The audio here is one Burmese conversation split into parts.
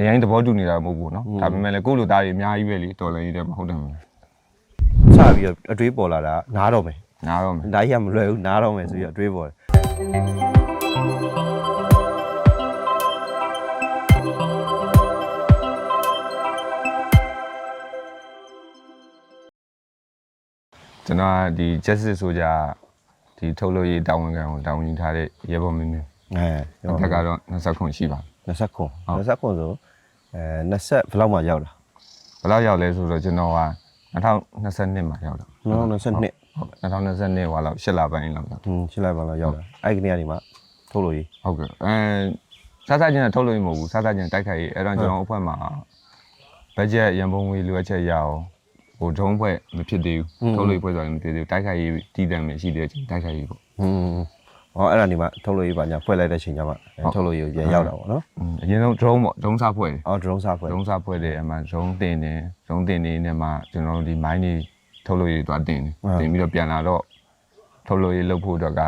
အရင်သဘောတူနေတာမဟုတ်ဘူးเนาะ อืม ဒါပေမဲ့လည်းကိုယ့်လိုသားတွေအများကြီးပဲလေတော်လည်းကြီးတယ်မဟုတ်တယ်မလား စပြီးတော့အတွေးပေါ်လာတာနားတော့မယ် နားတော့မယ် ဒါကြီးကမလွယ်ဘူးနားတော့မယ်ဆိုပြီးတော့အတွေးပေါ်တယ် ကျွန်တော်ကဒီ justice ဆိုကြဒီထုတ်လို့ရေးတာဝန်ခံကိုတာဝန်ယူထားတဲ့ရဲဘော်မင်းမင်း အဲ အသက်ကတော့20ခုရှိပါ 20ခွန်20ခွန်ဆို အဲ20ဘယ်လောက်မှရောက်လာဘယ်လောက်ရောက်လဲဆိုတော့ကျွန်တော်က2022မှာရောက်လာ2022 2022ဟွာလောက်8လပိုင်းလောက်ရောက်ဟင်း8လပိုင်းလောက်ရောက်လာအဲ့ဒီနေ့ကနေမှထုတ်လို့ရေးဟုတ်ကဲ့အဲစားစားချင်းနဲ့ထုတ်လို့ရေးမဟုတ်ဘူးစားစားချင်းတိုက်ခိုက်ရေးအဲ့တော့ကျွန်တော်အဖွဲ့မှာဘတ်ဂျက်ရန်ပုံငွေလိုအပ်ချက်ရအောင်ဟိုဒုံးဖွဲ့မဖြစ်သေးဘူးထုတ်လို့ရေးဖွဲ့ဆိုတာလည်းမဖြစ်သေးဘူးတိုက်ခိုက်ရေးတည်တံ့မယ်ရှိသေးတယ်တိုက်ခိုက်ရေးပေါ့ဟင်း ဟောအဲ့ဒါနေမှထုတ်လို့ရေးပါညာဖွဲ့လိုက်တဲ့ချိန်ကျမှထုတ်လို့ရေးကိုပြန်ရောက်တာပေါ့နော်อืมအရင်ဆုံး drone ပေါ့ drone စားဖွဲ့တယ်အော် drone စားဖွဲ့ drone စားဖွဲ့တယ်အမှ drone တင်တယ် drone တင်နေနေမှာကျွန်တော်တို့ဒီ mine တွေထုတ်လို့ရေးသွားတင်တယ်တင်ပြီးတော့ပြန်လာတော့ထုတ်လို့ရေးလုပ်ဖို့အတွက်က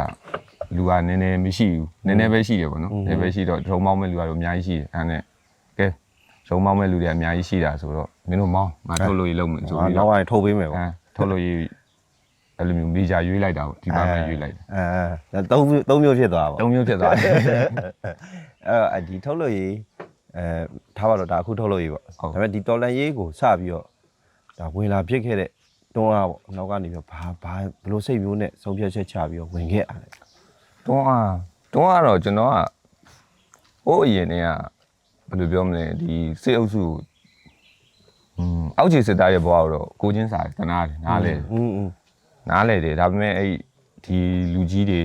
လူကနည်းနည်းမရှိဘူးနည်းနည်းပဲရှိတယ်ပေါ့နော်နည်းနည်းပဲရှိတော့ drone မောင်းမဲ့လူကတော့အများကြီးရှိတယ်အဲ့ဒါနဲ့ကဲ drone မောင်းမဲ့လူတွေအများကြီးရှိတာဆိုတော့မင်းတို့မောင်းငါထုတ်လို့ရေးလုပ်မယ်ဆိုဟာပြီးနောက်တော့ပိုင်းထုတ်ပေးမယ်ပေါ့အဲထုတ်လို့ရေး အဲ့လိုမျိုးမေဂျာရွေးလိုက်တာပေါ့ဒီပါမယ်ရွေးလိုက်တယ် အဲသုံးမျိုးသုံးမျိုးဖြစ်သွားတာပေါ့ သုံးမျိုးဖြစ်သွားတယ် အဲ့အဒီထုတ်လို့ရေးအဲထားပါတော့ဒါအခုထုတ်လို့ရေးပေါ့ဒါပေမဲ့ဒီတော်လန်ရေးကိုစပြီးတော့ဒါဝင်လာဖြစ်ခဲ့တဲ့တွန်းအားပေါ့နောက်ကနေပြီးတော့ဘာဘာဘလို့စိတ်မျိုးနဲ့ဆုံးဖြတ်ချက်ချပြီးတော့ဝင်ခဲ့ရတယ် တွန်းအားတွန်းအားတော့ကျွန်တော်ကဟိုးအရင်တည်းကဘယ်လိုပြောမလဲဒီစေအုပ်စုอืมအောက်ခြေစစ်သားရဲ့ဘဝကိုတော့ကိုချင်းစာတနာတယ်နားလေ อืมอืม နားလေတယ်ဒါပေမဲ့အဲ့ဒီလူကြီးတွေ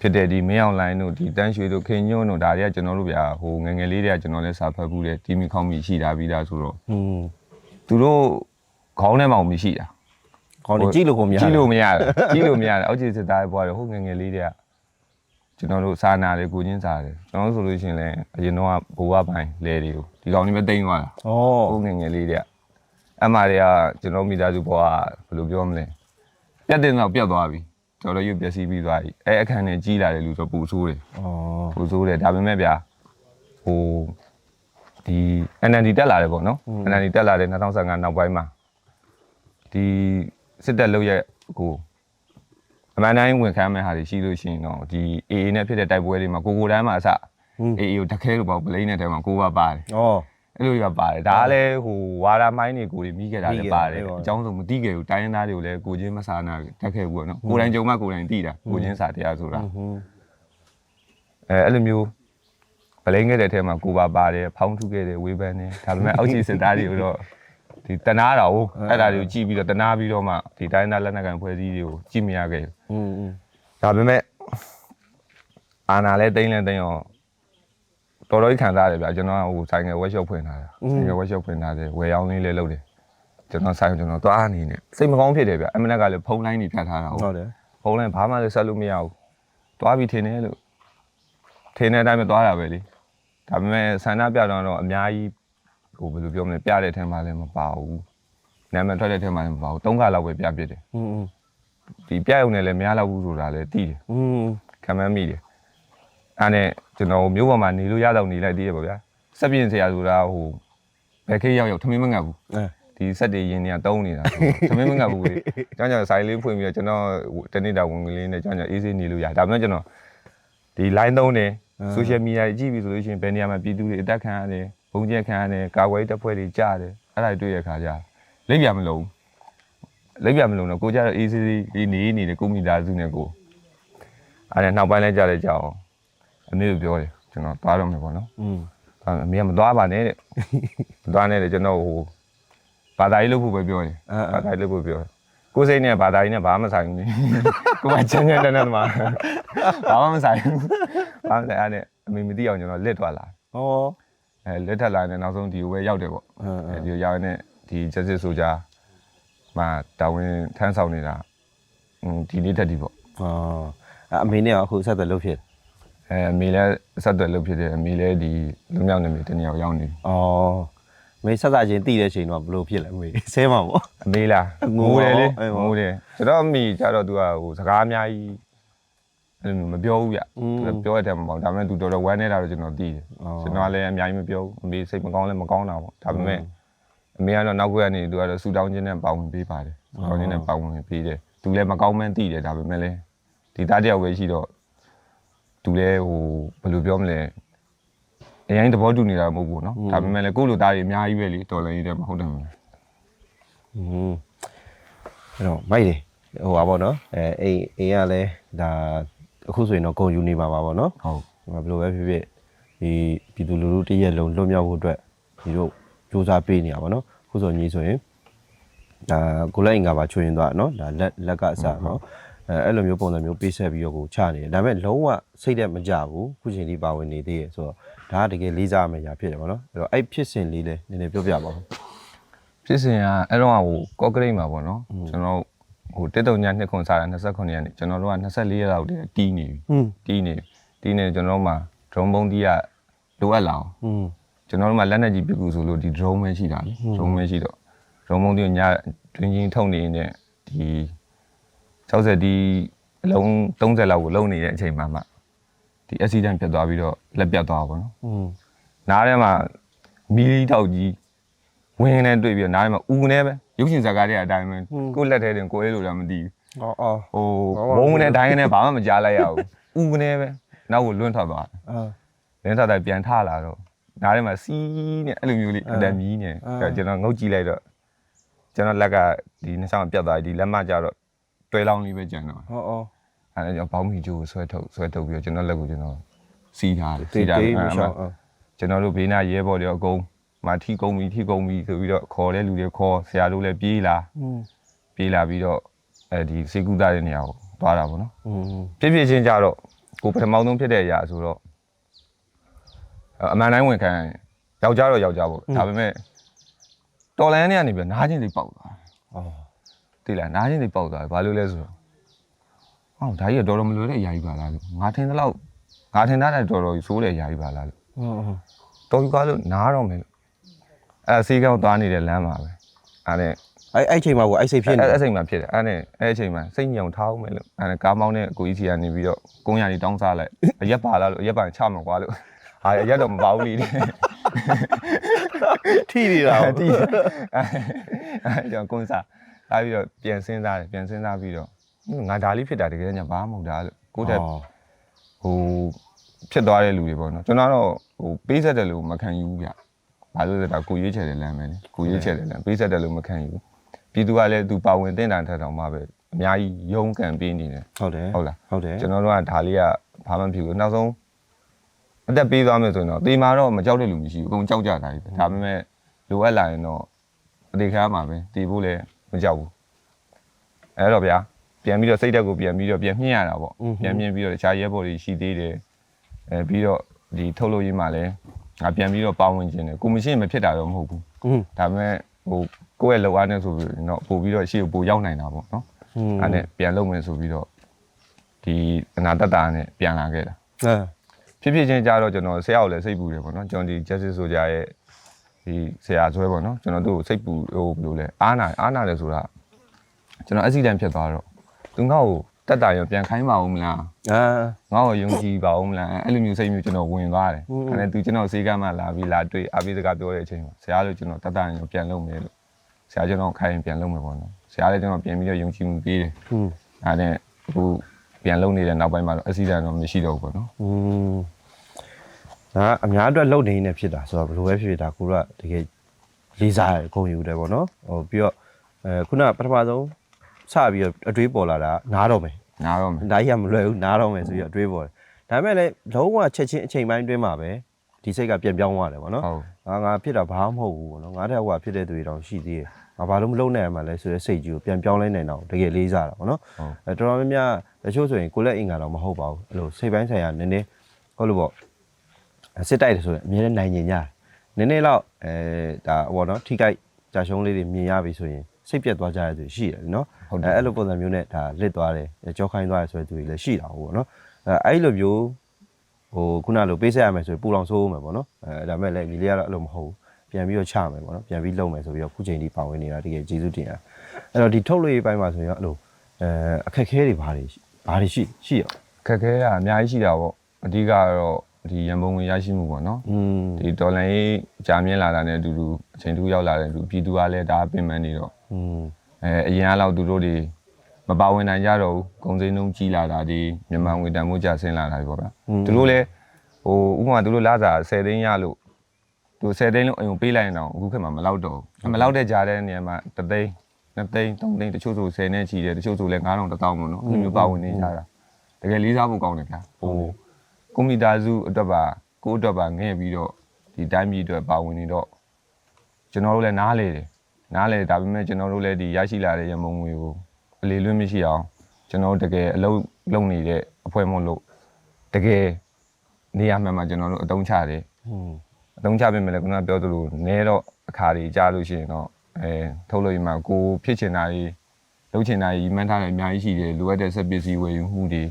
ဖြစ်တဲ့ဒီမင်းအောင်လိုင်းတို့ဒီတန်းရွှေတို့ခင်ညွန့်တို့ဒါတွေကကျွန်တော်တို့ဗျာဟိုငငယ်လေးတွေကကျွန်တော်လည်းစာဖတ်ဘူးတယ်တီမီခေါင်းမီရှိတာပြီးသားဆိုတော့သူတို့ခေါင်းထဲမှာမရှိတာခေါင်းကြီးကြည့်လို့ကိုမရကြည့်လို့မရကြည့်လို့မရအောက်ခြေစစ်သားရဲ့ဘွားတွေဟိုငငယ်လေးတွေကကျွန်တော်တို့စာနာလေကိုချင်းစာတယ်ကျွန်တော်ဆိုလို့ရှိရင်လည်းအရင်တော့ဘိုးဘပိုင်းလဲတွေကိုဒီကောင်တွေပဲတိမ့်သွားတာဩဟိုငငယ်လေးတွေကအဲ့မှာတွေကကျွန်တော်မိသားစုဘွားဘယ်လိုပြောမလဲ ပြတ်တဲ့တော့ပြတ်သွားပြီတော်တော်ရွပျက်စီးပြီးသွားပြီအဲအခန်းနဲ့ကြီးလာတဲ့လူဆိုပူဆိုးတယ်ဩပူဆိုးတယ်ဒါပေမဲ့ဗျာဟိုဒီ NND တက်လာတယ်ပေါ့နော် NND တက်လာတယ်2015နောက်ပိုင်းမှာဒီစစ်တပ်လုပ်ရဲ့ကိုအမှန်တိုင်းဝင်ခမ်းမဲ့ဟာတွေရှိလို့ရှိရင်တော့ဒီ AA နဲ့ဖြစ်တဲ့တိုက်ပွဲတွေမှာကိုကိုတန်းမှာအစ AA ကိုတခဲလို့ပေါ့ပလိန်းတဲ့ထဲမှာကိုကပါတယ်ဩ အဲ့လိုတွေကပါတယ်ဒါကလည်းဟိုဝါရာမိုင်းတွေကိုတွေမိခဲ့တာလည်းပါတယ်အကြောင်းဆုံးမသိခဲ့ဘူးတိုင်းရင်းသားတွေကိုလည်းကိုချင်းမဆာနာတက်ခဲ့ဘူးပေါ့နော်ကိုတိုင်းကြုံမှကိုတိုင်းသိတာကိုချင်းစာတရားဆိုတာအဲအဲ့လိုမျိုးပလိန်ခဲ့တဲ့ထဲမှာကိုပါပါတယ်ဖောင်းထုခဲ့တယ်ဝေဖန်တယ်ဒါပေမဲ့အောက်ခြေစစ်သားတွေကိုတော့ဒီတနာတာကိုအဲ့ဒါတွေကိုကြည့်ပြီးတော့တနာပြီးတော့မှဒီတိုင်းသားလက်နက်ကန်ဖွဲ့စည်းတွေကိုကြည့်မရခဲ့ဘူးဒါပေမဲ့အာနာလည်းတိမ့်လည်းတိမ့်အောင် တော်တော်ကြီးခံစားရတယ်ဗျာကျွန်တော်ကဟိုဆိုင်ငယ် workshop ဖွင့်ထားတာဆိုင်ငယ် workshop ဖွင့်ထားတယ်ဝယ်ရောင်းလေးလည်းလုပ်တယ်ကျွန်တော်ဆိုင်ကျွန်တော်သွားအနေနဲ့စိတ်မကောင်းဖြစ်တယ်ဗျာအမနက်ကလည်းဖုန်းလိုင်းတွေဖြတ်ထားတာဟုတ် ဟုတ်တယ် ဖုန်းလိုင်းဘာမှလည်းဆက်လို့မရဘူးသွားပြီးထင်တယ်လို့ထင်တဲ့အတိုင်းပဲသွားတာပဲလေဒါပေမဲ့ဆန္ဒပြတော့တော့အများကြီးဟိုဘယ်လိုပြောမလဲပြတဲ့အထက်မှာလည်းမပါဘူးနာမည်ထွက်တဲ့အထက်မှာလည်းမပါဘူးသုံးခါလောက်ပဲပြပြစ်တယ် อืมอืม ဒီပြရုံနဲ့လည်းမရတော့ဘူးဆိုတာလည်းသိတယ် อืม ခံမမိတယ် အဲ့နဲ့ကျွန်တော်မျိုးပေါ်မှာနေလို့ရတော့နေလိုက်သေးတယ်ပေါ့ဗျာစက်ပြင်ဆရာဆိုတာဟိုဘယ်ခေတ်ရောက်ရောက်ထမင်းမငတ်ဘူးအဲဒီစက်တွေရင်းနေတုံးနေတာထမင်းမငတ်ဘူးလေကျွန်တော်ဆိုင်လေးဖွင့်ပြီးတော့ကျွန်တော်တနေ့တာဝင်ကလေးနဲ့ကျွန်တော်အေးဆေးနေလို့ရဒါပေမဲ့ကျွန်တော်ဒီ line သုံးတယ် social media ကြည့်ပြီဆိုလို့ရှိရင်ဘယ်နေရာမှာပြည်သူတွေအသက်ခံရတယ်ဘုံကျက်ခံရတယ်ကာကွယ်တပ်ဖွဲ့တွေကြားတယ်အဲ့ဒါတွေတွေ့ရခါကြလိပ်ပြမလုံးလိပ်ပြမလုံးတော့ကိုကြတော့အေးဆေးလေးနေနေတယ်ကိုမိသားစုနဲ့ကိုအဲ့ဒါနောက်ပိုင်းလဲကြားလဲကြောက် အမေကိုပြောတယ်ကျွန်တော်သွားတော့မယ်ပေါ့နော်อืมအမေကမသွားပါနဲ့တဲ့မသွားနဲ့တဲ့ကျွန်တော်ဟိုဘာသာရေးလုပ်ဖို့ပဲပြောတယ်ဘာသာရေးလုပ်ဖို့ပြောတယ်ကိုယ်စိတ်နဲ့ဘာသာရေးနဲ့ဘာမှမဆိုင်ဘူးကိုကချမ်းချမ်းတန်းတန်းမှာဘာမှမဆိုင်ဘူးဘာမှမဆိုင်အဲ့နဲ့အမေမသိအောင်ကျွန်တော်လက်ထွက်လာဟောအဲလက်ထက်လာနေနောက်ဆုံးဒီကိုပဲရောက်တယ်ပေါ့အဲဒီကိုရောက်နေဒီ justice ဆိုကြမှာတာဝန်ထမ်းဆောင်နေတာဒီနေ့တက်ဒီပေါ့အော်အမေနဲ့အခုဆက်သွယ်လုပ်ဖြစ်တယ် အဲအမေလည်းဆက်သွယ်လုပ်ဖြစ်တယ်အမေလည်းဒီလူမြောက်နေပြီတနေရာရောက်နေပြီอ๋อမေဆက်စားချင်းတည်တဲ့ချိန်တော့ဘလို့ဖြစ်လဲအမေဆဲမှာပေါ့အမေလားငိုငိုတယ်လေအေးပေါ့ငိုတယ်ကျွန်တော်အမေကျတော့သူကဟိုစကားအများကြီးအဲ့လိုမျိုးမပြောဘူးဗျသူပြောတဲ့တည်းမှာပေါ့ဒါပေမဲ့သူတော်တော်ဝမ်းနေတာတော့ကျွန်တော်သိတယ်ကျွန်တော်လည်းအများကြီးမပြောဘူးအမေစိတ်မကောင်းလည်းမကောင်းတာပေါ့ဒါပေမဲ့အမေကတော့နောက်ကွယ်ကနေသူကတော့ဆူတောင်းခြင်းနဲ့ပါဝင်ပေးပါတယ်ဆူတောင်းခြင်းနဲ့ပါဝင်ပေးတယ်သူလည်းမကောင်းမှန်းသိတယ်ဒါပေမဲ့လည်းဒီသားတယောက်ပဲရှိတော့ သူလည်းဟိုဘယ်လိုပြောမလဲအရင်သဘောတူနေတာမဟုတ်ဘူးเนาะဒါပေမဲ့လည်းကိုယ့်လိုသားတွေအများကြီးပဲလေတော်လည်းရတဲ့မဟုတ်တယ်မလား อืมအဲ့တော့မိုက်တယ်ဟိုပါဗောနော်အဲအိမ်အိမ်ကလည်းဒါအခုဆိုရင်တော့ဂုံယူနေပါပါဗောနော် ဟုတ် ဘယ်လိုပဲဖြစ်ဖြစ်ဒီပြည်သူလူထုတရက်လုံးလွတ်မြောက်ဖို့အတွက်ဒီတို့စူးစမ်းပေးနေရပါတော့ခုဆိုညီဆိုရင်ဒါကိုလက်အင်္ဂါပါချွေရင်သွားနော်ဒါလက်လက်ကအစနော် အဲအဲ့လိုမျိုးပုံစံမျိုးပေးဆက်ပြီးတော့ကိုချနေတယ်ဒါပေမဲ့လုံးဝစိတ်သက်မကြဘူးခုချိန်ထိပါဝင်နေသေးရဆိုတော့ဒါကတကယ်လေးစားမယ့်ညာဖြစ်တယ်ဗောနော်အဲ့တော့အဲ့ဖြစ်စဉ်လေးလည်းနည်းနည်းပြောပြပါဦးဖြစ်စဉ်ကအဲ့တော့ဟိုကော့ကရိတ်မှာဗောနော်ကျွန်တော်ဟိုတက်တုံညာနှစ်ခွန်စားတာ29ရက်နေ့ကျွန်တော်တို့က24ရက်လောက်တည်းတီးနေပြီတီးနေတီးနေကျွန်တော်မှာ drone ဘုံတီးကလိုအပ်လာအောင်ကျွန်တော်တို့မှာလက်နက်ကြီးပစ်ကူဆိုလို့ဒီ drone ပဲရှိတာလေ drone ပဲရှိတော့ drone ဘုံတီးကညာတွင်ချင်းထုတ်နေနေတဲ့ဒီ 60ဒီအလုံး30လောက်ကိုလုံနေတဲ့အချိန်မှာမှဒီ accident ဖြစ်သွားပြီးတော့လက်ပြတ်သွားပါဘောနော်อืมနားထဲမှာမီလီတောက်ကြီးဝင်နေတွေ့ပြီးတော့နားထဲမှာဦးနေပဲရုပ်ရှင်ဇာတ်ကားတွေအတိုင်းပဲကိုယ့်လက်ထဲတင်ကိုယ်လေးလိုတော့မသိအော်အော်ဘူးဟိုဝုန်းနေတိုင်းနဲ့ဘာမှမကြားလိုက်ရဘူးဦးနေပဲနောက်ကိုလွန့်ထွက်သွားတယ်အာလင်းထွက်တိုင်းပြန်ထလာတော့နားထဲမှာစီးနေအဲ့လိုမျိုးလေးအတန်မီးနေကျွန်တော်ငုတ်ကြည့်လိုက်တော့ကျွန်တော်လက်ကဒီနှစ်ဆောင်ပြတ်သွားဒီလက်မကျတော့ တွဲလောင်းလေးပဲကြံတော့ဟောဟောအဲဒါကြောင့်ဘောင်းမီဂျိုးကိုဆွဲထုတ်ဆွဲထုတ်ပြီးတော့ကျွန်တော်လက်ကိုကျွန်တော်စီးထားတယ်စီးထားတယ်အဲ့ဒါမှကျွန်တော်တို့ဘေးနာရဲဘော်တွေအကုန်မထီကုန်ပြီထီကုန်ပြီဆိုပြီးတော့ခေါ်တဲ့လူတွေခေါ်ဆရာတို့လည်းပြေးလာပြေးလာပြီးတော့အဲဒီစေကူတာတဲ့နေရာကိုသွားတာပေါ့နော်ပြည့်ပြည့်ချင်းကြတော့ကိုပထမဆုံးဖြစ်တဲ့အရာဆိုတော့အမှန်တိုင်းဝင်ခံယောက်ျားတော့ယောက်ျားပေါ့ဒါပေမဲ့တော်လန်နဲ့ကနေပြီးနားချင်းလေးပေါက်သွားတယ်အော် သိလားနားချင်းလေးပေါက်သွားဘာလို့လဲဆိုတော့ဟောဒါကြီးကတော်တော်မလွယ်တဲ့အရာကြီးပါလားလို့ငါထင်တဲ့လောက်ငါထင်တာတဲ့တော်တော်ဆိုးတဲ့အရာကြီးပါလားလို့ဟုတ်တော်ပြီကွာလို့နားတော့မယ်လို့အဲဆေးကောင်းသွားနေတဲ့လမ်းမှာပဲအဲနဲ့အဲ့အဲ့ချိန်မှာကိုအဲ့စိတ်ဖြစ်နေအဲအဲ့ချိန်မှာဖြစ်တယ်အဲနဲ့အဲအချိန်မှာစိတ်ညုံထားအောင်မယ်လို့အဲနဲ့ကားမောင်းတဲ့အကိုကြီးစီကနေပြီးတော့ကုန်းရည်တောင်းစားလိုက်အရက်ပါလားလို့အရက်ပါချမှာကွာလို့ဟာအရက်တော့မပါဘူးလေထိနေတာတီးအဲကျွန်တော်ကုန်းစား လာပြီးတော့ပြန်စဉ်းစားတယ်ပြန်စဉ်းစားပြီးတော့ငါဒါလေးဖြစ်တာတကယ်ညဘာမှမဟုတ်တာလို့ကိုယ့်တက်ဟိုဖြစ်သွားတဲ့လူတွေပေါ့နော်ကျွန်တော်တော့ဟိုပေးဆက်တယ်လို့မခံယူဘူးဗျဘာလို့လဲဆိုတော့ကိုရွေးချယ်တဲ့လမ်းပဲလေကိုရွေးချယ်တဲ့လမ်းပေးဆက်တယ်လို့မခံယူပြည်သူကလည်းသူပါဝင်တင်တာထက်တောင်မှပဲအများကြီးရုန်းကန်ပေးနေတယ်ဟုတ်တယ်ဟုတ်လားဟုတ်တယ်ကျွန်တော်တို့ကဒါလေးကဘာမှမဖြစ်ဘူးနောက်ဆုံးအသက်ပေးသွားမယ်ဆိုရင်တော့တေမာတော့မကြောက်တဲ့လူမရှိဘူးအကုန်ကြောက်ကြတာကြီးပဲဒါပေမဲ့လိုအပ်လာရင်တော့အသေးခါမှာပဲတည်ဖို့လည်း မကြောက်ဘူးအဲ့တော့ဗျာပြန်ပြီးတော့စိတ်ဓာတ်ကိုပြန်ပြီးတော့ပြန်မြင့်ရတာပေါ့ပြန်မြင့်ပြီးတော့တခြားရဲဘော်တွေရှိသေးတယ်အဲပြီးတော့ဒီထုတ်လို့ရေးမှလည်းငါပြန်ပြီးတော့ပါဝင်ခြင်းတယ်ကိုမရှိရင်မဖြစ်တာတော့မဟုတ်ဘူးဒါပေမဲ့ဟိုကိုယ့်ရဲ့လောက်အားနဲ့ဆိုပြီးတော့ပို့ပြီးတော့ရှေ့ကိုပို့ရောက်နိုင်တာပေါ့နော်အဲ့နဲ့ပြန်လုပ်မယ်ဆိုပြီးတော့ဒီအနာတတနဲ့ပြန်လာခဲ့တာအဲဖြစ်ဖြစ်ချင်းကြတော့ကျွန်တော်ဆရာကိုလည်းစိတ်ပူတယ်ပေါ့နော်ကျွန်တော်ဒီ Justice Soldier ရဲ့ ဒီဆရာဆွဲပေါ့နော်ကျွန်တော်သူ့ကိုစိတ်ပူဟိုဘယ်လိုလဲအားနာအားနာတယ်ဆိုတာကျွန်တော် accident ဖြစ်သွားတော့သူငါ့ကိုတက်တာရောပြန်ခိုင်းပါဦးမလားအာငါ့ကိုယုံကြည်ပါဦးမလားအဲ့လိုမျိုးစိတ်မျိုးကျွန်တော်ဝင်သွားတယ်ဒါနဲ့သူကျွန်တော်ဈေးကမှလာပြီးလာတွေ့အပိစကားပြောတဲ့အချိန်မှာဆရာလို့ကျွန်တော်တက်တာရောပြန်လုပ်မယ်လို့ဆရာကျွန်တော်ခိုင်းပြန်လုပ်မယ်ပေါ့နော်ဆရာလည်းကျွန်တော်ပြန်ပြီးတော့ယုံကြည်မှုပေးတယ်ဟုတ်ဒါနဲ့ဟိုပြန်လုပ်နေတဲ့နောက်ပိုင်းမှာတော့ accident တော့မရှိတော့ဘူးပေါ့နော်อืม ဒါကအများအတွက်လုံနေနေဖြစ်တာဆိုတော့ဘယ်လိုပဲဖြစ်ဖြစ်ဒါကိုကတကယ်လေးစားဂုံယူတယ်ပေါ့နော်ဟိုပြီးတော့အဲခုနပထမဆုံးစပြီးတော့အတွေးပေါ်လာတာနားတော့မယ်နားတော့မယ်ဒါကြီးကမလွယ်ဘူးနားတော့မယ်ဆိုပြီးတော့အတွေးပေါ်တယ်ဒါပေမဲ့လည်းလုံးဝချက်ချင်းအချိန်ပိုင်းတွင်းမှာပဲဒီစိတ်ကပြန်ပြောင်းသွားတယ်ပေါ့နော်ဟုတ်ငါငါဖြစ်တာဘာမှမဟုတ်ဘူးပေါ့နော်ငါတဲ့ဟိုကဖြစ်တဲ့သူတွေတောင်ရှိသေးတယ်ငါဘာလို့မလုပ်နိုင်ရမှာလဲဆိုတဲ့စိတ်ကြီးကိုပြန်ပြောင်းလဲနိုင်တော့တကယ်လေးစားတာပေါ့နော်ဟုတ်အဲတော်တော်များများတချို့ဆိုရင်ကိုလက်အင်္ဂါတော့မဟုတ်ပါဘူးအဲ့လိုစိတ်ပိုင်းဆိုင်ရာနည်းနည်းဟုတ်လို့ပေါ့ စစ်တိုက်တယ်ဆိုရင်အမြဲတမ်းနိုင်ညင်ကြတယ်နည်းနည်းတော့အဲဒါဟိုပေါ့နော်ထိကြိုက်ကြာရှုံးလေးတွေမြင်ရပြီဆိုရင်စိတ်ပြတ်သွားကြတဲ့သူရှိတယ်နော်ဟုတ်တယ်အဲအဲ့လိုပုံစံမျိုးနဲ့ဒါလစ်သွားတယ်ကြောခိုင်းသွားတယ်ဆိုတဲ့သူတွေလည်းရှိတာဟုတ်ပေါ့နော်အဲအဲ့လိုမျိုးဟိုခုနလိုပေးဆက်ရမယ်ဆိုရင်ပူလောင်ဆိုးမယ်ပေါ့နော်အဲဒါမဲ့လည်းညီလေးကတော့အဲ့လိုမဟုတ်ဘူးပြန်ပြီးတော့ချမယ်ပေါ့နော်ပြန်ပြီးလုပ်မယ်ဆိုပြီးတော့ခုချိန်ထိပါဝင်နေတာတကယ်ကျေးဇူးတင်ရအဲ့တော့ဒီထုတ်လို့ရေးပိုင်းမှာဆိုရင်အဲ့လိုအဲအခက်ခဲတွေဘာတွေဘာတွေရှိရှိရခက်ခဲတာအများကြီးရှိတာပေါ့အဓိကကတော့ ဒီရန်ပုံငွေရရှိမှုပေါ့နော်ဒီဒေါ်လာရေးကြာမြင့်လာတာနဲ့အတူတူအချိန်တူရောက်လာတဲ့လူပြည်သူကလည်းဒါအပင်ပန်းနေတော့အဲအရင်အလောက်သူတို့တွေမပါဝင်နိုင်ကြတော့ဘူးကုန်စည်နှုန်းကြီးလာတာဒီမြန်မာငွေတန်ဖိုးကျဆင်းလာတာပေါ့ဗျာသူတို့လည်းဟိုဥပမာသူတို့လာစား10သိန်းရလို့သူ10သိန်းလုံးအိမ်ကိုပေးလိုက်ရင်တော့အခုခေတ်မှာမလောက်တော့ဘူးမလောက်တဲ့ကြားတဲ့နေရာမှာ3သိန်း2သိန်း3သိန်းတချို့ဆို10နဲ့ချီတယ်တချို့ဆိုလည်း9000 1000ပေါ့နော်အဲ့လိုမျိုးပါဝင်နေကြတာတကယ်လေးစားဖို့ကောင်းတယ်ဗျာဟို ကိုမိသားစုအတွက်ပါကိုအတွက်ပါငဲ့ပြီးတော့ဒီတိုင်းပြည်အတွက်ပါဝင်နေတော့ကျွန်တော်တို့လည်းနားလေတယ်နားလေဒါပေမဲ့ကျွန်တော်တို့လည်းဒီရရှိလာတဲ့ရမုံငွေကိုအလေလွင့်မရှိအောင်ကျွန်တော်တကယ်အလုပ်လုပ်နေတဲ့အဖွဲ့မို့လို့တကယ်နေရာမှန်မှာကျွန်တော်တို့အတုံးချတယ်အတုံးချပြင်မယ်လေခုနကပြောသလိုနဲတော့အခါတွေကြားလို့ရှိရင်တော့အဲထုတ်လို့ရမှာကိုဖြစ်ချင်တာကြီးလုပ်ချင်တာကြီးမှန်းထားတယ်အများကြီးရှိတယ်လိုအပ်တဲ့စက်ပစ္စည်းဝယ်ယူမှုတွေ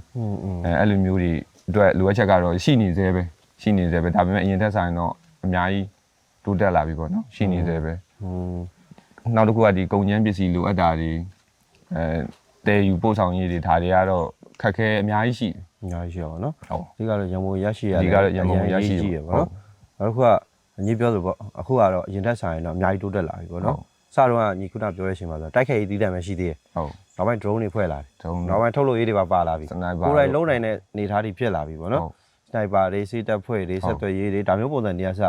အဲအဲ့လိုမျိုးတွေ အတွက်လိုအပ်ချက်ကတော့ရှိနေသေးပဲရှိနေသေးပဲဒါပေမဲ့အရင်သက်ဆိုင်တော့အများကြီးတိုးတက်လာပြီပေါ့နော်ရှိနေသေးပဲอืมနောက်တစ်ခုကဒီကုန်ကျန်းပစ္စည်းလိုအပ်တာတွေအဲတဲယူပို့ဆောင်ရေးတွေဒါတွေကတော့ခက်ခဲအများကြီးရှိတယ်အများကြီးရှိရပါတော့ဟုတ်ဒီကတော့ရံမိုးရရှိရဒီကတော့ရန်ကုန်ရရှိရရပါတော့နောက်တစ်ခုကအညီပြောလို့ပေါ့အခုကတော့အရင်တက်ဆိုင်တော့အများကြီးတိုးတက်လာပြီပေါ့နော် စတော့ကညီခုနပြောတဲ့အချိန်မှာဆိုတိုက်ခိုက်ရေးသီးသန့်ပဲရှိသေးတယ်ဟုတ်နောက်ပိုင်း drone တွေဖွဲ့လာတယ် drone နောက်ပိုင်းထုတ်လုပ်ရေးတွေပါပါလာပြီ sniper ကိုယ်တိုင်လုံးနိုင်တဲ့အနေထားတွေဖြစ်လာပြီပေါ့နော် sniper တွေစစ်တပ်ဖွဲ့တွေဆက်သွယ်ရေးတွေဒါမျိုးပုံစံတွေကစ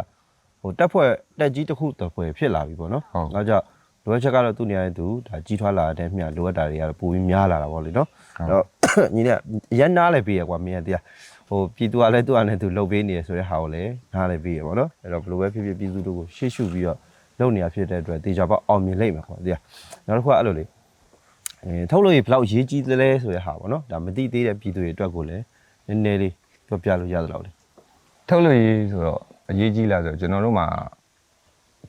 ဟိုတက်ဖွဲ့တက်ကြီးတစ်ခုတစ်ဖွဲ့ဖြစ်လာပြီပေါ့နော်နောက်ကြလိုအပ်ချက်ကတော့သူ့နေရာနဲ့သူဒါကြီးထွားလာတဲ့မျှလိုအပ်တာတွေကတော့ပိုပြီးများလာတာပေါ့လေနော်အဲ့တော့ညီနဲ့ရန်နာလည်းပေးရကွာမင်းကတရားဟိုပြည်သူကလည်းသူ့အနေနဲ့သူလှုပ်ပေးနေရဆိုတဲ့ဟာကိုလည်းနားလည်းပေးရပေါ့နော်အဲ့တော့ဘယ်လိုပဲဖြစ်ဖြစ်ပြည်သူတို့ကိုရှေ့ရှုပြီးတော့ လုပ်နေရဖြစ်တဲ့အတွက်တေချာပေါက်အောင်မြင်လိမ့်မယ်ကွာတရားနောက်တစ်ခုကအဲ့လိုလေအဲထုတ်လို့ရဘယ်လောက်ရေးကြီးသလဲဆိုတဲ့ဟာပေါ့နော်ဒါမသိသေးတဲ့ပြည်သူတွေအတွက်ကိုလည်းနည်းနည်းလေးပြောပြလို့ရသလောက်လေ ထုတ်လို့ရေးဆိုတော့အရေးကြီးလာဆိုတော့ကျွန်တော်တို့မှာ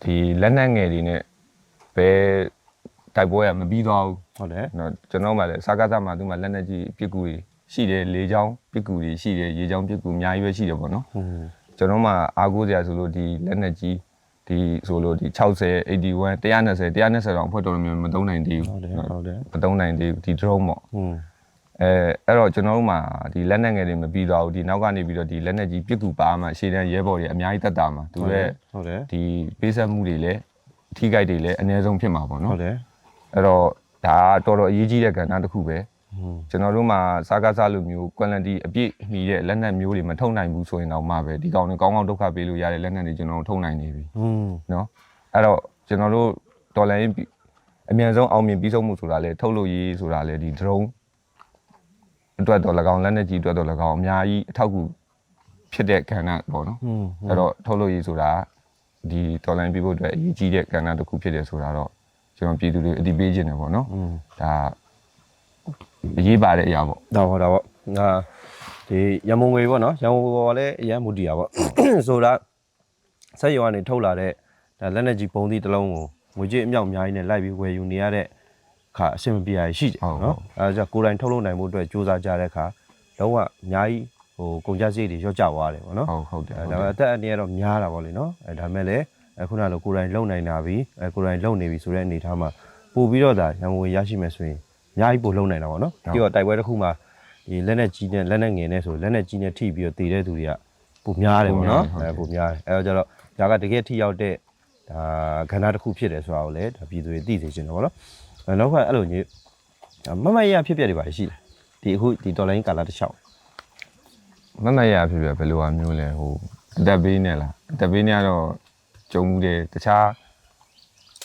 ဒီလက်နက်ငယ်တွေနဲ့ဘယ်တိုက်ပွဲကမပြီးသွားဘူး ဟုတ်တယ် เนาะကျွန်တော်မှလည်းစာကားစားမှာသူမှလက်နက်ကြီးပစ်ကူတွေရှိတယ်လေချောင်းပစ်ကူတွေရှိတယ်ရေချောင်းပစ်ကူအများကြီးပဲရှိတယ်ပေါ့နော် ဟွန်း ကျွန်တော်မှအားကိုးစရာဆိုလို့ဒီလက်နက်ကြီး ဒီဆိုလို့ဒီ60 81 120 120တောင်ဖွဲ့တော်လို့မျိုးမသုံးနိုင်သေးဘူးဟုတ်တယ်ဟုတ်တယ်မသုံးနိုင်သေးဘူးဒီ drone ပေါ့ဟွန်းအဲအဲ့တော့ကျွန်တော်တို့မှာဒီလက်နက်ငယ်တွေမပြီးသွားဘူးဒီနောက်ကနေပြီးတော့ဒီလက်နက်ကြီးပစ်ကူပါမှရှေ့တန်းရဲဘော်တွေအများကြီးတက်တာမှာသူရဲ့ဟုတ်တယ်ဒီပေးဆက်မှုတွေလည်းအထီးကိုက်တွေလည်းအနည်းဆုံးဖြစ်မှာပေါ့ဟုနော်တ်တယ်အဲ့တော့ဒါကတော်တော်အရေးကြီးတဲ့ကဏ္ဍတစ်ခုပဲဟွန်း ကျွန်တော်တို့မှာစားကားစားလိုမျိုး quality အပြည့်မီတဲ့လက်နက်မျိုးတွေမထုတ်နိုင်ဘူးဆိုရင်တော့မှပဲဒီကောင်တွေကောင်းကောင်းဒုက္ခပေးလို့ရတဲ့လက်နက်တွေကျွန်တော်တို့ထုတ်နိုင်နေပြီဟွန်းနော်အဲ့တော့ကျွန်တော်တို့ဒေါ်လာရင်းပြီးအမြန်ဆုံးအောင်မြင်ပြီးဆုံးမှုဆိုတာလေထုတ်လို့ရေးဆိုတာလေဒီ drone အတွက်တော့၎င်းလက်နက်ကြီးအတွက်တော့၎င်းအများကြီးအထောက်အကူဖြစ်တဲ့ကဏ္ဍပေါ့နော်ဟွန်းအဲ့တော့ထုတ်လို့ရေးဆိုတာဒီဒေါ်လာရင်းပြီးဖို့အတွက်အရေးကြီးတဲ့ကဏ္ဍတစ်ခုဖြစ်တယ်ဆိုတာတော့ကျွန်တော်ပြည်သူတွေအတိပေးခြင်းတယ်ပေါ့နော်ဟွန်းဒါ အရေးပါတဲ့အရာပေါ့ဒါပေါ့ဒါပေါ့ငါဒီရမုံငွေပေါ့နော်ရမုံငွေပေါ်လည်းအရန်မူတည်တာပေါ့ဆိုတာဆက်ရွာနေထုတ်လာတဲ့ဒါလက်နဲ့ကြီးပုံသီးတစ်လုံးကိုငွေကြေးအမြောက်အများကြီးနဲ့လိုက်ပြီးဝယ်ယူနေရတဲ့ခါအဆင်မပြေရရှိတယ်နော်အဲဒါကြောင့်ကိုယ်တိုင်ထုတ်လုပ်နိုင်မှုအတွက်စူးစမ်းကြတဲ့အခါလုံးဝအများကြီးဟိုကုန်ကျစရိတ်တွေရော့ကျသွားတယ်ပေါ့နော်ဟုတ်ဟုတ်တယ်အဲဟုတ်ဒါတယ်ပေမဲ့အသက်အန္တရာယ်တော့များတာပေါ့လေနော်အဲဒါပေမဲ့လည်းအခုနကလိုကိုယ်တိုင်လုံနိုင်တာပြီအဲကိုယ်တိုင်လုံနေပြီဆိုတဲ့အနေအထားမှာပို့ပြီးတော့ဒါရံငွေရရှိမယ်ဆိုရင် အများကြီးပို့လုံနိုင်တာပေါ့နော်ပြီးတော့တိုက်ပွဲတစ်ခုမှာဒီလက်နဲ့ကြီးနဲ့လက်နဲ့ငယ်နဲ့ဆိုလက်နဲ့ကြီးနဲ့ထိပြီးတော့တည်တဲ့သူတွေကပိုများတယ်ပေါ့နော်အဲပိုများတယ်အဲတော့ကျတော့ဒါကတကယ်ထိရောက်တဲ့ဒါခန္ဓာတစ်ခုဖြစ်တယ်ဆိုတာကိုလည်းဒါပြည်သူတွေသိစေချင်တယ်ပေါ့နော်အဲနောက်ကအဲ့လိုကြီးမမရဖြစ်ပြတွေပါရှိတယ်ဒီအခုဒီဒေါ်လာရင်းကာလာတစ်လျှောက်မမရဖြစ်ပြဘယ်လိုဟာမျိုးလဲဟိုအတက်ပေးနေလားအတက်ပေးနေကတော့ကြုံမှုတယ်တခြား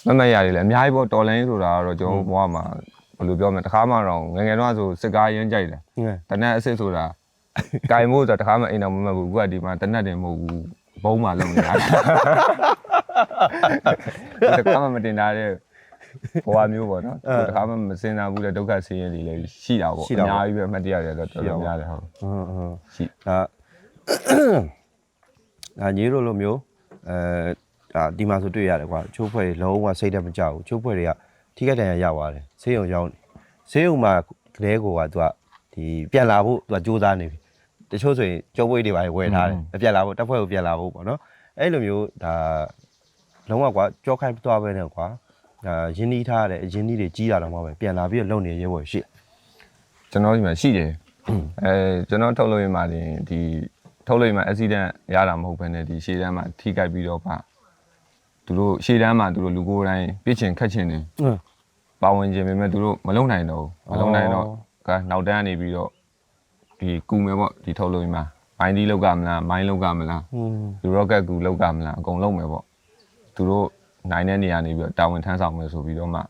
မမရတွေလည်းအများကြီးပေါ့တော်လိုင်းဆိုတာကတော့ကျွန်တော်ဘွားမှာ ဘယ်လိုပြောမလဲတခါမှတော့ငယ်ငယ်တော့ဆိုစစ်ကားရမ်းကြိုက်တယ်ဟင်းတနက်အစ်စ်ဆိုတာကင်မို့ဆိုတာတခါမှအိမ်တော်မမှတ်ဘူးအခုကဒီမှာတနက်တင်မဟုတ်ဘူးဘုံမှလုံးနေတာတခါမှမတင်တာတဲ့ဘဝမျိုးပေါ့နော်တခါမှမစင်တာဘူးတဲ့ဒုက္ခဆင်းရဲတွေလည်းရှိတာပေါ့အများကြီးပဲအမှတ်တရတွေတော့တော်တော်များတယ်ဟုတ်ဟွန်းဟွန်းရှိဒါဒါညီတို့လိုမျိုးအဲဒါဒီမှာဆိုတွေ့ရတယ်ကွာချိုးဖွဲ့တွေလုံးဝစိတ်တက်မကြဘူးချိုးဖွဲ့တွေက ထိခိုက်ဒဏ်ရာရသွားတယ်ဆေးရုံရောက်နေဆေးရုံမှာကလေးကိုကသူကဒီပြန်လာဖို့သူကကြိုးစားနေပြီတချို့ဆိုရင်ကျုပ်ဝိတ်တွေပါဝယ်ထားတယ်ပြန်လာဖို့တက်ဖွဲ့ကိုပြန်လာဖို့ပေါ့နော်အဲ့လိုမျိုးဒါလုံးဝကွာကြောခိုင်းသွားပဲနဲ့ကွာဒါရင်းနှီးထားတဲ့အရင်းနှီးတွေကြီးတာတော့မှပဲပြန်လာပြီးတော့လုံနေရဲဘော်ရှိကျွန်တော်ဒီမှာရှိတယ်အဲကျွန်တော်ထုတ်လို့ရမှာတင်ဒီထုတ်လို့ရမှာ accident ရတာမဟုတ်ဘဲနဲ့ဒီရှေ့တန်းမှာထိခိုက်ပြီးတော့ပါသူတို့ရှေ့တန်းမှာသူတို့လူကိုယ်တိုင်းပြစ်ချင်ခတ်ချင်နေဟမ် ပါဝင်ခြင်းပေမဲ့သူတို့မလုံနိုင်တော့ဘူးမလုံနိုင်တော့ကနောက်တန်းကနေပြီးတော့ဒီကူမယ်ပေါ့ဒီထုတ်လို့ရမှာမိုင်းဒီလောက်ကမလားမိုင်းလောက်ကမလားอืมလူရော့ကက်ကူလောက်ကမလားအကုန်လုံးမယ်ပေါ့သူတို့နိုင်တဲ့နေရာနေပြီးတော့တာဝန်ထမ်းဆောင်မယ်ဆိုပြီးတော့မှ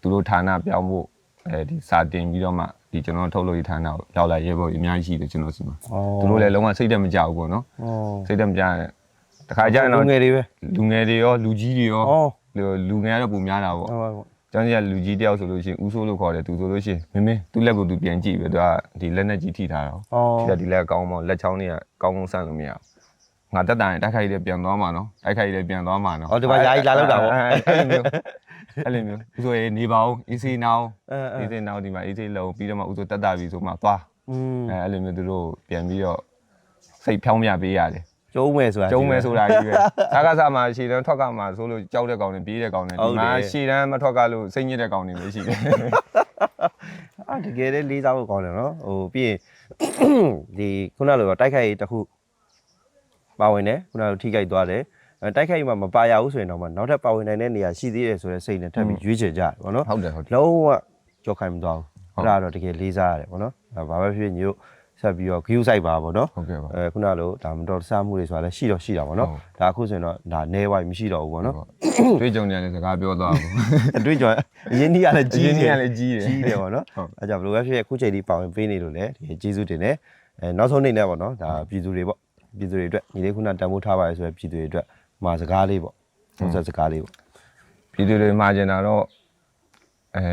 သူတို့ဌာနပြောင်းဖို့အဲဒီစာတင်ပြီးတော့မှဒီကျွန်တော်ထုတ်လို့ရဌာနကိုရောက်လာရဲပေါ့အများကြီးရှိတယ်ကျွန်တော်စီမှာဩသူတို့လည်းလုံးဝစိတ်တက်မကြဘူးပေါ့နော်ဩစိတ်တက်မကြတဲ့တခါကျရင်တော့လူငယ်တွေပဲလူငယ်တွေရောလူကြီးတွေရောဩလူလူငယ်ကတော့ပုံများတာပေါ့ဟုတ်ပါဘူး ကျောင်းကြီးကလူကြီးတယောက်ဆိုလို့ရှိရင်ဦးဆိုးလို့ခေါ်တယ်သူဆိုလို့ရှိရင်မင်းမင်းသူ့လက်ကိုသူပြန်ကြည့်ပဲသူကဒီလက်နဲ့ကြီးထိထားတာဩဒီကဒီလက်ကောင်းမောလက်ချောင်းတွေကကောင်းကောင်းဆန့်လို့မရဘူးငါတက်တာရင်တိုက်ခိုက်ရပြန်သွားမှာနော်တိုက်ခိုက်ရပြန်သွားမှာနော်ဩဒီမှာယာယီလာလောက်တာပေါ့အဲ့လိုမျိုးအဲ့လိုမျိုးဦးဆိုရေနေပါဦး easy now အဲအဲ easy now ဒီမှာ easy လုံးပြီးတော့မှဦးဆိုတက်တာပြီဆိုမှသွားอืมအဲအဲ့လိုမျိုးသူတို့ပြန်ပြီးတော့စိတ်ဖြောင်းပြပေးရတယ် ကျုံးမယ်ဆိုတာ ကျုံးမဲဆိုတာကြီးပဲစားကစားမှာရှည်တန်းထွက်ကမှာဆိုလို့ကြောက်တဲ့ကောင်တွေပြေးတဲ့ကောင်တွေဟုတ်ဒီတယ် မှာရှည်တန်းမထွက်ကလို့စိတ်ညစ်တဲ့ကောင်တွေပဲရှိတယ် အာတကယ်လေးလေးစားဖို့ကောင်းတယ်နော်ဟိုပြီးရင် ဒီခုနလိုတော့တိုက်ခိုက်ရေးတစ်ခုပါဝင်တယ်ခုနလိုထိခိုက်သွားတယ်အဲတိုက်ခိုက်ရေးမှာမပါရဘူးဆိုရင်တော့မှနောက်ထပ်ပါဝင်နိုင်တဲ့နေရာရှိသေးတယ်ဆိုတဲ့စိတ်နဲ့ထပ်ပြီးရွေးချယ်ကြတယ်ဗောနော်ဟုတ်တယ်ဟုတ်တယ် လုံးဝကြောက်ခိုင်းမသွားဟုတ်ဘူးအဲ့ဒါတော့တကယ်လေးစားရတယ်ဗောနော်အဲဘာပဲဖြစ်ဖြစ်ညို့ ဆက်ပြီးတော့ view site ပါဗောနော်ဟုတ်ကဲ့ပါ အဲခုနလိုဒါမတော်တဆမှုတွေဆိုတာလည်းရှိတော့ရှိတာဗောနော်ဟုတ် ဒါအခုဆိုရင်တော့ဒါနဲဝိုင်းမရှိတော့ဘူးဗောနော်တွေ့ကြုံနေရတဲ့စကားပြောသွားဘူး အတွေ့အကြုံအရင်ကြီးကလည်းကြီးကြီးနေနေရလဲကြီးတယ်ကြီးတယ်ဗောနော်ဟုတ် အဲကြောင့်ဘယ်လိုပဲဖြစ်ဖြစ်အခုချိန်ထိပါဝင်ပေးနေလို့လည်းဒီကျေးဇူးတင်တယ်အဲနောက်ဆုံးနေနဲ့ဗောနော်ဒါပြည်သူတွေဗောပြည်သူတွေအတွက်ညီလေးခုနတန်ဖိုးထားပါရဆိုရယ်ပြည်သူတွေအတွက်မှာစကားလေးဗောပုံစံစကားလေးဗော ပြည်သူတွေမှာကျင်တာတော့အဲ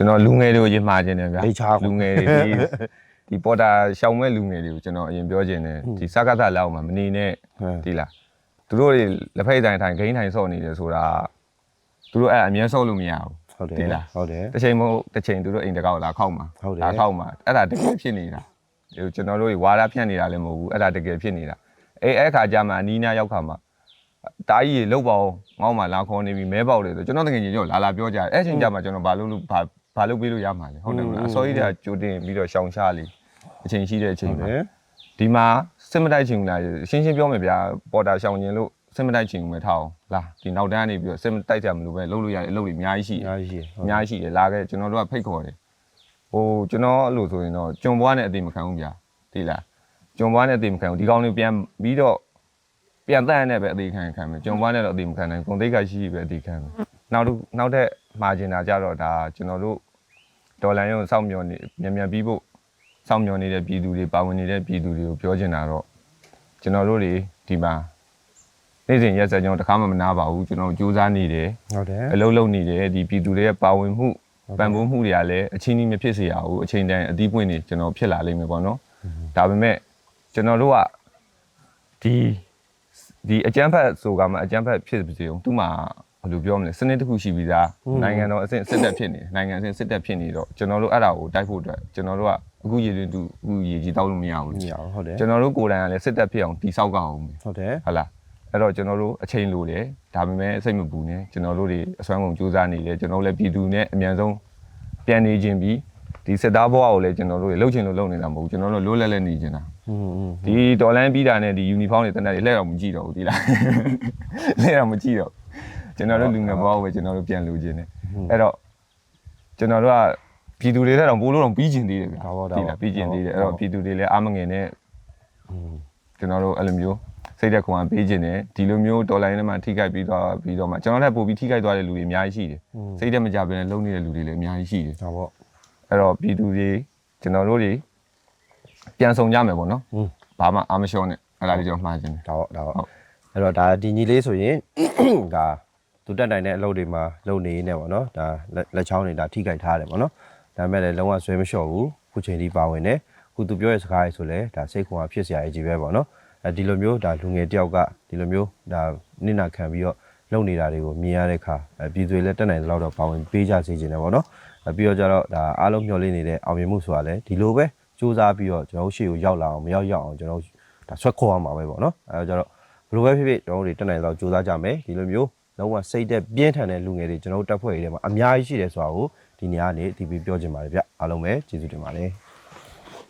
ကျွန်တော်လူငယ်တွေကိုရင်မှာကျင်တယ်ဗျာလိတ်ချာပေါ့လူငယ်တွေဒီဒီပေါ်တာရှောင်မဲ့လူငယ်တွေကိုကျွန်တော်အရင်ပြောကျင်တယ်ဒီစကားသလောက်မှာမနေနဲ့ဟမ်ဒီလားသူတို့တွေလက်ဖိတ်တိုင်းထိုင်ဂိမ်းထိုင်ဆော့နေတယ်ဆိုတာသူတို့အဲ့အမြဲဆော့လို့မရဘူး ဟုတ်တယ်ဒီလားဟုတ်တယ် တစ်ချိန်မဟုတ်တစ်ချိန်သူတို့အိမ်တကောက်လာခောက်မှာဟုတ်တယ် လာခောက်မှာအဲ့ဒါတကယ်ဖြစ်နေတာဒီကျွန်တော်တို့ဝါရဖြန့်နေတာလည်းမဟုတ်ဘူးအဲ့ဒါတကယ်ဖြစ်နေတာအေးအဲ့ခါကျမှအနီးနားရောက်ခါမှာတားကြီးရေလောက်ပါအောင်ငေါ့မှာလာခေါ်နေပြီမဲပေါက်တယ်ဆိုကျွန်တော်တကယ်ကြီးကြောလာလာပြောကြတယ်အဲ့ချိန်ကျမှကျွန်တော်ဘာလို့လို့ဘာ ဘာလို့ပေးလို့ရမှာလဲဟုတ်တယ်မလားအစောကြီးတည်းကကြိုတင်ပြီးတော့ရှောင်ရှားလေအချိန်ရှိတဲ့အချိန်ဟုတ်မှာတယ်ဒီမှာစစ်မတိုက်ချင်ဘူးလားရှင်းရှင်းပြောမယ်ဗျာပေါ်တာရှောင်ရင်လို့စစ်မတိုက်ချင်ဘူးပဲထားအောင်လားဒီနောက်တန်းကနေပြီးတော့စစ်မတိုက်ကြမလို့ပဲလုပ်လို့ရတယ်အလုပ်တွေအများကြီးရှိအတယ်များကြီးရှိတယ်အများကြီးရှိတယ်လာခဲ့ကျွန်တော်တို့ကဖိတ်ခေါ်တယ်ဟိုကျွန်တော်အဲ့လိုဆိုရင်တော့ကျွန်ဘွားနဲ့အသေးမခံဘူးဗျာသိလားကျွန်ဘွားနဲ့အသေးမခံဘူးဒီကောင်လေးပြန်ပြီးတော့ပြန်တန်းနဲ့ပဲအသေးခံခံမယ်ကျွန်ဘွားနဲ့တော့အသေးမခံနိုင်ဂုံသိက္ခာရှိရှိပဲအသေးခံမယ်နောက်တစ်နောက်ထပ်မှာကျင်တာကြတော့ဒါကျွန်တော်တို့ ဒေါ်လာရုံစောင့်မျှော်နေမြန်မြန်ပြီးဖို့စောင့်မျှော်နေတဲ့ပြည်သူတွေပါဝင်နေတဲ့ပြည်သူတွေကိုပြောချင်တာတော့ကျွန်တော်တို့တွေဒီမှာနေ့စဉ်ရက်စက်ကျွန်တော်တခါမှမနာပါဘူးကျွန်တော်စူးစမ်းနေတယ်ဟုတ်တယ်အလုပ်လုပ်နေတယ်ဒီပြည်သူတွေရဲ့ပါဝင်မှုပံ့ပိုးမှုတွေကလည်းအချင်းကြီးမဖြစ်စေရဘူးအချိန်တိုင်းအသီးပွင့်နေကျွန်တော်ဖြစ်လာလိမ့်မယ်ပေါ့နော်ဒါပေမဲ့ကျွန်တော်တို့ကဒီဒီအကျန်းဖက်ဆိုကမှအကျန်းဖက်ဖြစ်ပါစေအောင်သူ့မှာ ဘယ်လိုပြောမလဲစနစ်တစ်ခုရှိပြီးသားနိုင်ငံတော်အဆင့်စစ်တပ်ဖြစ်နေနိုင်ငံအဆင့်စစ်တပ်ဖြစ်နေတော့ကျွန်တော်တို့အဲ့ဒါကိုတိုက်ဖို့အတွက်ကျွန်တော်တို့ကအခုရေတွင်သူအခုရေကြီးတောက်လို့မရဘူးလေမရဘူးဟုတ်တယ်ကျွန်တော်တို့ကိုယ်တိုင်ကလည်းစစ်တပ်ဖြစ်အောင်တိဆောက်ကြအောင်ဟုတ်တယ်ဟုတ်လားအဲ့တော့ကျွန်တော်တို့အချိန်လိုတယ်ဒါပေမဲ့စိတ်မပူနဲ့ကျွန်တော်တို့တွေအစွမ်းကုန်စူးစမ်းနေတယ်ကျွန်တော်တို့လည်းပြည်သူနဲ့အမြန်ဆုံးပြန်နေခြင်းပြီးဒီစစ်သားဘဝကိုလည်းကျွန်တော်တို့လှုပ်ချင်လို့လှုပ်နေတာမဟုတ်ဘူးကျွန်တော်တို့လိုးလဲလဲနေချင်တာဒီတော်လန်းပြီးတာနဲ့ဒီယူနီဖောင်းတွေတနက်တွေလှဲ့တော့မကြည့်တော့ဘူးဒီလားလှဲ့တော့မကြည့်တော့ ကျွန်တော်တို့လူငယ်ဘဝကိုပဲကျွန်တော်တို့ပြန်လူခြင်းတယ်အဲ့တော့ကျွန်တော်တို့ကပြည်သူတွေထက်တော့ပိုလို့တော့ပြီးကျင်သေးတယ်ဗျာဒါပေါ့ဒါပေါ့ပြီးကျင်သေးတယ်အဲ့တော့ပြည်သူတွေလည်းအမငယ်နဲ့ကျွန်တော်တို့အဲ့လိုမျိုးစိတ်သက်ခွန်အားပေးခြင်းတယ်ဒီလိုမျိုးဒေါ်လာရင်းထဲမှာထိခိုက်ပြီးတော့ပြီးတော့မှကျွန်တော်လည်းပို့ပြီးထိခိုက်သွားတဲ့လူတွေအများကြီးရှိတယ်စိတ်သက်မကြဘဲလုံနေတဲ့လူတွေလည်းအများကြီးရှိတယ်ဒါပေါ့အဲ့တော့ပြည်သူတွေကျွန်တော်တို့တွေပြန်ဆောင်ကြမယ်ပေါ့နော်ဘာမှအာမလျှောနဲ့အဲ့ဒါလေးကျွန်တော်မှားခြင်းတယ်ဒါပေါ့ဒါပေါ့အဲ့တော့ဒါဒီညီလေးဆိုရင်ဒါ သူတက်နိုင်တဲ့အလုပ်တွေမှာလုပ်နေနေပေါ့နော်ဒါလက်လက်ချောင်းတွေဒါထိကြိုက်ထားတယ်ပေါ့နော်ဒါပေမဲ့လည်းလုံးဝဆွဲမလျှော့ဘူးခုချိန်ထိပါဝင်တယ်ခုသူပြောတဲ့စကားတွေဆိုလဲဒါစိတ်ခွန်အားဖြစ်စရာအကြီးပဲပေါ့နော်အဲဒီလိုမျိုးဒါလူငယ်တယောက်ကဒီလိုမျိုးဒါနင့်နာခံပြီးတော့လုပ်နေတာတွေကိုမြင်ရတဲ့အခါအဲပြည်သူတွေလည်းတက်နိုင်တဲ့လောက်တော့ပါဝင်ပေးကြစေချင်တယ်ပေါ့နော်အဲပြီးတော့ကြတော့ဒါအားလုံးမျှော်လင့်နေတဲ့အောင်မြင်မှုဆိုတာလဲဒီလိုပဲစူးစမ်းပြီးတော့ကျွန်တော်တို့ရှေ့ကိုရောက်လာအောင်မရောက်ရောက်အောင်ကျွန်တော်တို့ဒါဆွဲခေါ်ရမှာပဲပေါ့နော်အဲတော့ကြတော့ဘယ်လိုပဲဖြစ်ဖြစ်ကျွန်တော်တို့တွေတက်နိုင်တော့စူးစမ်းကြမယ်ဒီလိုမျိုး လုံးဝစိတ်သက်ပြင်းထန်တဲ့လူငယ်တွေကျွန်တော်တို့တက်ဖွဲ့ရေးထဲမှာအများကြီးရှိတယ်ဆိုတာကိုဒီနေရာကနေဒီပြီးပြောချင်ပါတယ်ဗျအားလုံးပဲကျေးဇူးတင်ပါတယ်